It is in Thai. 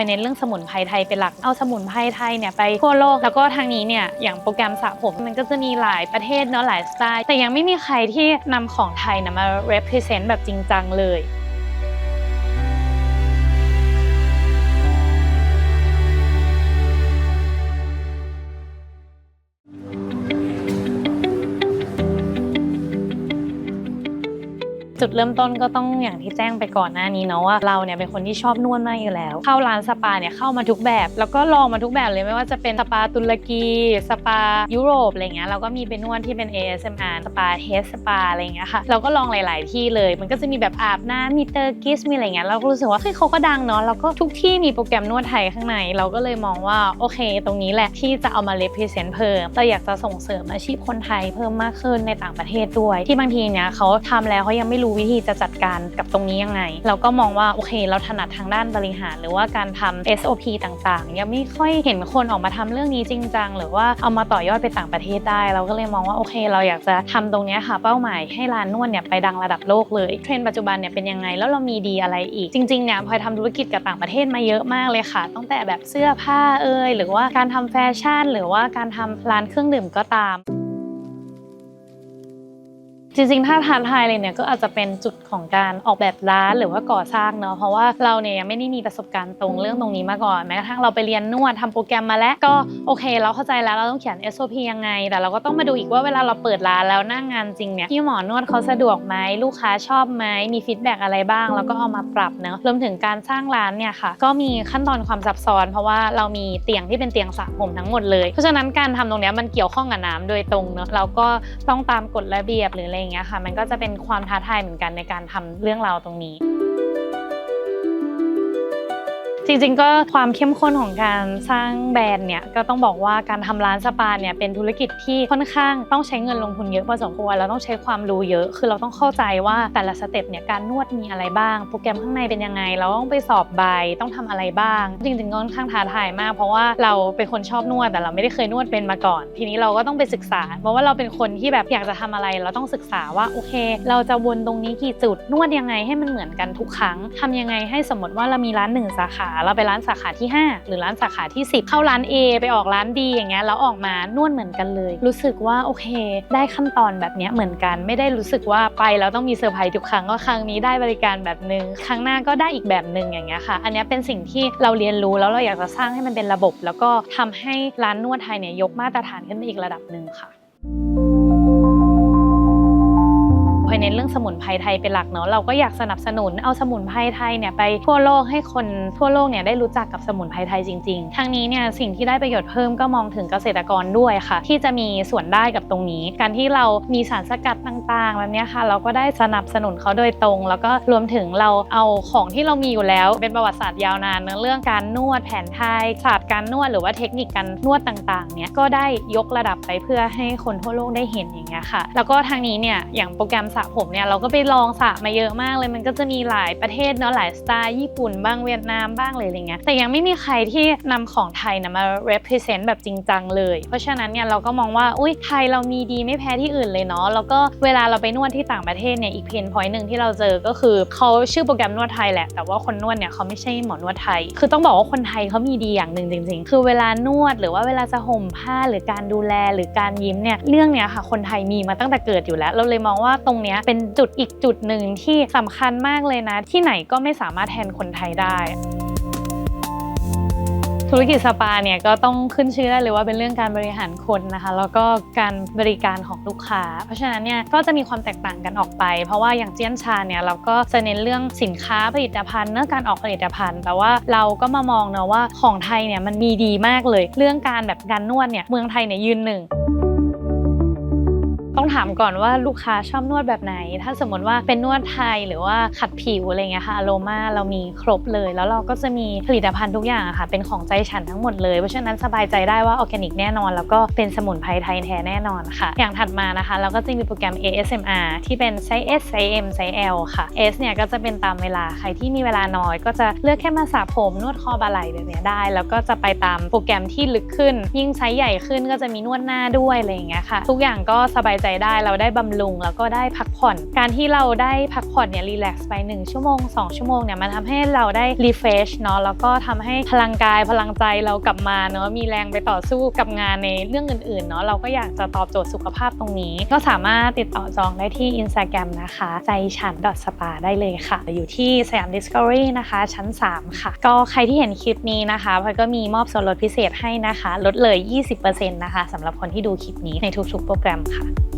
อยเน้นเรื่องสมุนไพรไทยเป็นหลัก เอาสมุนไพรไทยเนี่ยไปทั่วโลก แล้วก็ทางนี้เนี่ยอย่างโปรแกรมสระผมมันก็จะมีหลายประเทศเนาะหลายสไตล์ แต่ยังไม่มีใครที่นำของไทยนะมา represent แบบจริงจังเลย จุดเริ่มต้นก็ต้องอย่างที่แจ้งไปก่อนหน้านี้เนาะว่าเราเนี่ยเป็นคนที่ชอบนวดมากอยู่แล้ว เข้าร้านสปาเนี่ยเข้ามาทุกแบบ แล้วก็ลองมาทุกแบบเลยไม่ว่าจะเป็นสปาตุรกี สปายุโรปอะไรเงี้ยเราก็มีเป็นนวดที่เป็น ASMR สปาเฮสสปาอะไรเงี้ยค่ะเราก็ลองหลาย ๆ ที่เลย มันก็จะมีแบบอาบน้ำมีเตอร์กิสมีอะไรเงี้ยเราก็รู้สึกว่าเฮ้ยเขาก็ดังเนาะแล้วก็ทุกที่มีโปรแกรมนวดไทยข้างใน เราก็เลยมองว่าโอเค ตรงนี้แหละที่จะเอามา represent เพิ่มเราอยากจะส่งเสริมอาชีพคนไทยเพิ่มมากขึ้นในต่างประเทศด้วย ที่บางทีเนี่ยเขาทำแล้วเขายังไม่รู้วิธีจะจัดการกับตรงนี้ยังไง เราก็มองว่าโอเค เราถนัดทางด้านบริหาร หรือว่าการทำ SOP ต่างๆ ยังไม่ค่อยเห็นคนออกมาทำเรื่องนี้จริงจังหรือว่าเอามาต่อยอดไปต่างประเทศได้ เราก็เลยมองว่าโอเค เราอยากจะทำตรงนี้ค่ะ เป้าหมายให้ร้านนวดเนี่ยไปดังระดับโลกเลยเทรนด์ปัจจุบันเนี่ยเป็นยังไงแล้วเรามีดีอะไรอีก จริงๆเนี่ยพลอยทำธุรกิจกับต่างประเทศมาเยอะมากเลยค่ะ ตั้งแต่แบบเสื้อผ้าเอ่ยหรือว่าการทำแฟชั่น หรือว่าการทำร้านเครื่องดื่มก็ตาม จริงๆ ถ้าท้าทายเลยเนี่ยก็อาจจะเป็นจุดของการออกแบบร้านหรือว่าก่อสร้างเนาะเพราะว่าเราเนี่ยยังไม่ได้มีประสบการณ์ตรงเรื่องตรงนี้มาก่อนแม้กระทั่งเราไปเรียนนวดทำโปรแกรมมาแล้วก็โอเค เราเข้าใจแล้วเราต้องเขียน SOP ยังไง แต่เราก็ต้องมาดูอีกว่าเวลาเราเปิดร้านแล้วหน้างงานจริงเนี่ยที่หมอนวดเขาสะดวกไหมลูกค้าชอบไหมมีฟีดแบ็กอะไรบ้างแล้วก็เอามาปรับเนาะรวมถึงการสร้างร้านเนี่ยค่ะ ก็มีขั้นตอนความซับซ้อน เพราะว่าเรามีเตียงที่เป็นเตียงสระผมทั้งหมดเลยเพราะฉะนั้นการทำตรงนี้มันเกี่ยวข้องกับน้ำโดยตรงเนาะเราก็ต้องตามกฎระเบียบหรืออะไรเงี้ยค่ะ มันก็จะเป็นความท้าทายเหมือนกันในการทำเรื่องราวตรงนี้ จริงๆ ก็ความเข้มข้นของการสร้างแบรนด์เนี่ยก็ต้องบอกว่าการทำร้านสปาเนี่ยเป็นธุรกิจที่ค่อนข้างต้องใช้เงินลงทุนเยอะพอสมควรแล้วต้องใช้ความรู้เยอะ คือเราต้องเข้าใจว่าแต่ละสเต็ปเนี่ยการนวดมีอะไรบ้าง โปรแกรมข้างในเป็นยังไง เราต้องไปสอบใบต้องทำอะไรบ้าง จริงๆก็ค่อนข้างท้าทายมาก เพราะว่าเราเป็นคนชอบนวดแต่เราไม่ได้เคยนวดเป็นมาก่อน ทีนี้เราก็ต้องไปศึกษา เพราะว่าเราเป็นคนที่แบบอยากจะทำอะไร เราต้องศึกษาว่าโอเค เราจะวนตรงนี้กี่จุดนวดยังไงให้มันเหมือนกันทุกครั้งทำยังไงให้สมมติว่าเรามีร้านหนึ่งสาขาเราไปร้านสาขาที่ 5 หรือร้านสาขาที่ 10 เข้าร้าน A ไปออกร้าน D อย่างเงี้ยแล้วออกมานวดเหมือนกันเลย รู้สึกว่าโอเค ได้ขั้นตอนแบบเนี้ยเหมือนกัน ไม่ได้รู้สึกว่าไปแล้วต้องมีเซอร์ไพรส์ทุกครั้งว่าครั้งนี้ได้บริการแบบนึงครั้งหน้าก็ได้อีกแบบนึงอย่างเงี้ยค่ะ อันนี้เป็นสิ่งที่เราเรียนรู้แล้วเราอยากจะสร้างให้มันเป็นระบบ แล้วก็ทำให้ร้านนวดไทยเนี่ยยกมาตรฐานขึ้นไปอีกระดับหนึ่งค่ะ เน้นเรื่องสมุนไพรไทยเป็นหลักเนาะเราก็อยากสนับสนุนเอาสมุนไพรไทยเนี่ยไปทั่วโลกให้คนทั่วโลกเนี่ยได้รู้จักกับสมุนไพรไทยจริงๆทางนี้เนี่ยสิ่งที่ได้ประโยชน์เพิ่มก็มองถึงเกษตรกรด้วยค่ะ ที่จะมีส่วนได้กับตรงนี้ การที่เรามีสารสกัดต่างๆแบบนี้ค่ะ เราก็ได้สนับสนุนเขาโดยตรง แล้วก็รวมถึงเราเอาของที่เรามีอยู่แล้ว เป็นประวัติศาสตร์ยาวนานเนอะเรื่องการนวดแผนไทยศาสตร์การนวดหรือว่าเทคนิคการนวดต่างๆเนี่ยก็ได้ยกระดับไปเพื่อให้คนทั่วโลกได้เห็นอย่างเงี้ยค่ะ แล้วก็ทางนี้เนี่ยอย่างโปรแกรมสระผมเนี่ยเราก็ไปลองสระมาเยอะมากเลยมันก็จะมีหลายประเทศเนาะหลายสไตล์ญี่ปุ่นบ้างเวียดนามบ้างเลยอะไรเงี้ยแต่ยังไม่มีใครที่นำของไทยนะมา represent แบบจริงจังเลย เพราะฉะนั้นเนี่ยเราก็มองว่าอุ้ยไทยเรามีดีไม่แพ้ที่อื่นเลยเนาะแล้วก็เวลาเราไปนวดที่ต่างประเทศเนี่ยอีกเพนพอยต์หนึ่งที่เราเจอก็คือเขาชื่อโปรแกรมนวดไทยแหละ แต่ว่าคนนวดเนี่ยเขาไม่ใช่หมอนวดไทย คือต้องบอกว่าคนไทยเขามีดีอย่างหนึ่งจริง ๆ คือเวลานวดหรือว่าเวลาจะห่มผ้าหรือการดูแลหรือการยิ้มเนี่ยเรื่องเนี้ยค่ะคนไทยมีมาตั้งแต่เกิดอยู่แล้ว เราเลยมองว่าตรงเนี้เป็นจุดอีกจุดหนึ่งที่สำคัญมากเลยนะ ที่ไหนก็ไม่สามารถแทนคนไทยได้ธุรกิจสปาเนี่ยก็ต้องขึ้นชื่อได้เลยว่าเป็นเรื่องการบริหารคนนะคะ แล้วก็การบริการของลูกค้า เพราะฉะนั้นเนี่ยก็จะมีความแตกต่างกันออกไป เพราะว่าอย่างเจียนชาเนี่ยเราก็จะเน้นเรื่องสินค้าผลิตภัณฑ์เนื้อการออกผลิตภัณฑ์ แต่ว่าเราก็มามองนะว่าของไทยเนี่ยมันมีดีมากเลย เรื่องการแบบการนวดเนี่ยเมืองไทยเนี่ยยืนหนึ่ง ต้องถามก่อนว่าลูกค้าชอบนวดแบบไหน ถ้าสมมติว่าเป็นนวดไทยหรือว่าขัดผิวอะไรเงี้ยค่ะอโรมาเรามีครบเลย แล้วเราก็จะมีผลิตภัณฑ์ทุกอย่างค่ะ เป็นของใจฉันทั้งหมดเลย เพราะฉะนั้นสบายใจได้ว่าออร์แกนิกแน่นอน แล้วก็เป็นสมุนไพรไทยแท้แน่นอนค่ะ อย่างถัดมานะคะ เราก็จะมีโปรแกรม ASMR ที่เป็นไซส์ S ไซส์ M ไซส์ L ค่ะ S เนี่ยก็จะเป็นตามเวลาใครที่มีเวลาน้อย ก็จะเลือกแค่มาสระผมนวดคอบ่าไหล่แบบเนี้ยได้ แล้วก็จะไปตามโปรแกรมที่ลึกขึ้น ยิ่งไซส์ใหญ่ขึ้นก็จะมีนวดหน้าด้วยอะไรอย่างเงี้ยค่ะ ทุกอย่างก็สบายใจได้เราได้บำรุงแล้วก็ได้พักผ่อน การที่เราได้พักผ่อนเนี่ยรีแลกซ์ไป 1 ชั่วโมง 2 ชั่วโมงเนี่ยมันทำให้เราได้รีเฟชเนาะแล้วก็ทำให้พลังกายพลังใจเรากลับมาเนาะมีแรงไปต่อสู้กับงานในเรื่องอื่นๆเนาะเราก็อยากจะตอบโจทย์สุขภาพตรงนี้ ก็สามารถติดต่อจองได้ที่ Instagram นะคะ ใจฉัน .spa ได้เลยค่ะ อยู่ที่สยาม Discovery นะคะ ชั้น 3 ค่ะ ก็ใครที่เห็นคลิปนี้นะคะพลอยก็มีมอบส่วนลดพิเศษให้นะคะ ลดเลย 20%นะคะสำหรับคนที่ดูคลิปนี้ในทุกๆโปรแกรมค่ะ